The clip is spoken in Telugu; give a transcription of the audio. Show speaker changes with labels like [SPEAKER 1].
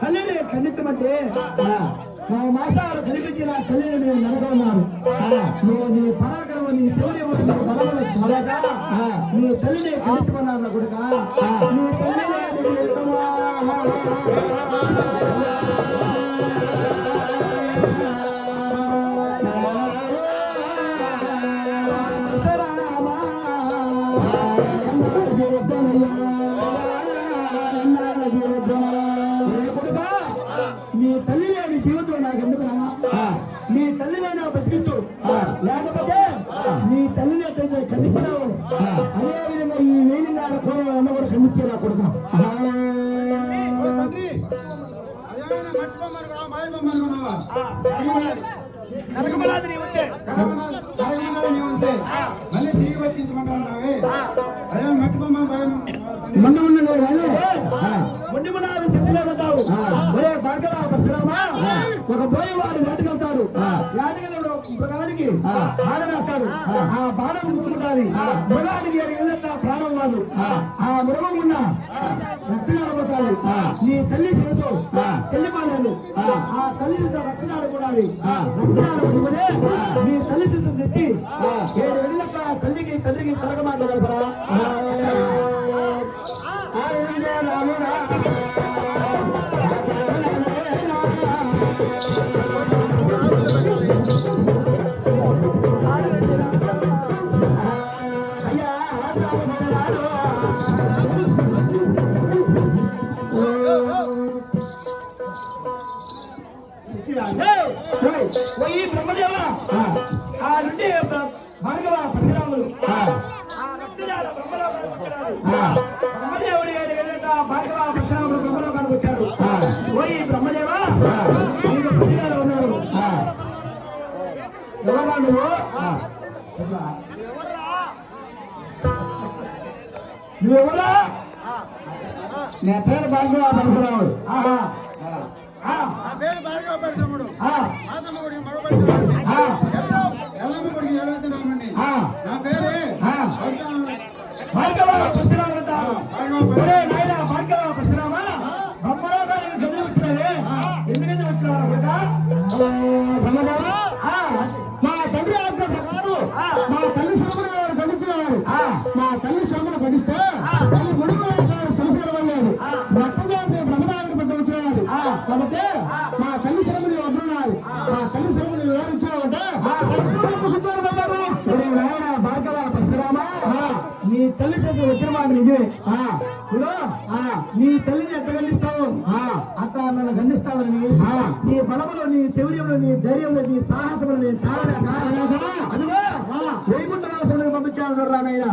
[SPEAKER 1] తల్లిని ఖండించమంటే మా మాసాలు కనిపించిన తల్లిని నేను నరకమన్నారు నువ్వు నీ పరాక్రమం నీ శౌర్యము నీ బలముల త్వరగా నీ తల్లిని ఖండించమన్నారు కొడుక నీ తల్లి లేని నీ తల్లి లేని జీవితం నాకు ఎందుకురా నీ తల్లినైనా బతికించు లేకపోతే నీ తల్లిని ఎట్టయితే ఖండించినావు అదే విధంగా ఈ వేలినాడు కూడా అన్న కూడా ఖండించేలా కొడుకు? నరకమలాది నీ ఉంటే
[SPEAKER 2] కరగమన్నది నీ ఉంటే మళ్ళీ తిరిగి పట్టించమంటావే అదే మట్టి బొమ్మ భయం
[SPEAKER 1] ఒక పోయి వాడు వేటకెళ్తాడు మృగానికి బాణం వేస్తాడు ఆ బాణం గుచ్చుకుంటాది మృగానికి వెళ్ళిన ప్రాణం కాదు ఆ మృగం ఉన్న రక్తం ఆడిపోతాది నీ తల్లి శిరసు చెల్లిపోలేదు ఆ తల్లి రక్తం ఆడుకున్నది రక్తం నీ తల్లి శిరసు తెచ్చి ఏడు వెళ్ళక తల్లికి తల్లికి తరగ మాట్లాడగలపరా పోయి బ్రహ్మదేవ ఆ నుండి భార్గవ పరశురాములు ఆ రక్తనాళ బ్రహ్మలోకానికి వచ్చాడు. బ్రహ్మదేవుడి గారి వెళ్ళిన భార్గవ పరశురాములు బ్రహ్మలోకానికి వచ్చారు పోయి బ్రహ్మదేవ నీకు పదివేలు ఉన్నాడు ఎవరా నువ్వు నువ్వెవరా? నా పేరు భార్గవ పరశురాముడు. ఆహా.
[SPEAKER 2] పేరు భార్గవ పరిశ్రముడు. నా పేరే.
[SPEAKER 1] భార్గవ. పరశురాముడు నాయనా భార్గవ పరశురామ? బ్రహ్మలోకానికి గదిలి వచ్చినావే ఎందుకని వచ్చినావు బ్రహ్మదేవ ఆ, మా తండ్రి మా తల్లి వారు ఖండించినారు మా తల్లి తల్లి చేసిన వచ్చిన మాట నిజమే. ఆ ఇప్పుడు ఆ నీ తల్లిని ఎంత గండిస్తావు ఆ అట్ట నన్ను గండిస్తావని ఆ నీ బలములో నీ శౌర్యంలో నీ ధైర్యంలో నీ సాహసంలో నీ తాగలేక అదిగో వేయకుండా రాష్ట్రంలో పంపించాలన్నారు రానైనా